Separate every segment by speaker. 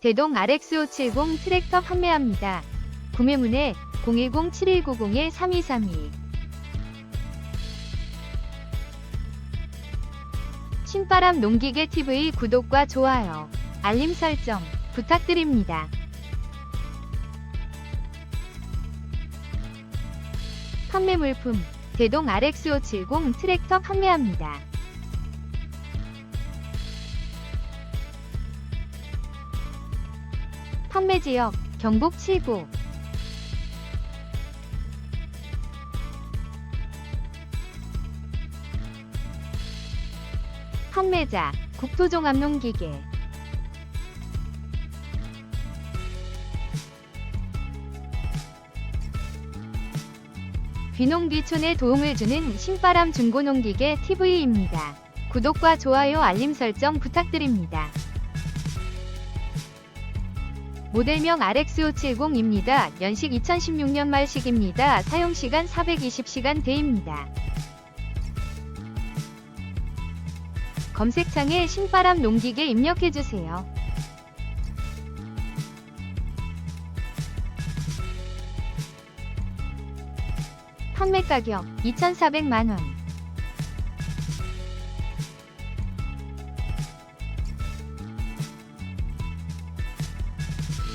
Speaker 1: 대동 RX570 트랙터 판매합니다. 구매문의 010-7190-3232 신바람 농기계 TV 구독과 좋아요, 알림 설정 부탁드립니다. 판매 물품 대동 RX570 트랙터 판매합니다. 판매 지역 경북 7구 판매자 국토종합농기계 귀농귀촌에 도움을 주는 신바람 중고농기계 TV입니다. 구독과 좋아요 알림 설정 부탁드립니다. 모델명 RX570입니다. 연식 2016년 말식입니다. 사용시간 420시간 대입니다. 검색창에 신바람 농기계 입력해주세요. 판매 가격 2,400만원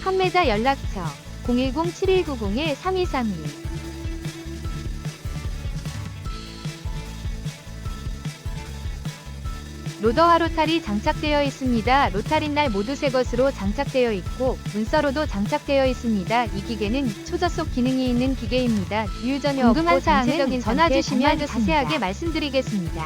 Speaker 1: 판매자 연락처 010-7190-3232 로더와 로탈이 장착되어 있습니다. 로탈인 날 모두 새 것으로 장착되어 있고 문서로도 장착되어 있습니다. 이 기계는 초저속 기능이 있는 기계입니다. 유전이 궁금한 없고 사항은 전체적인 전화 주시면 자세하게. 말씀드리겠습니다.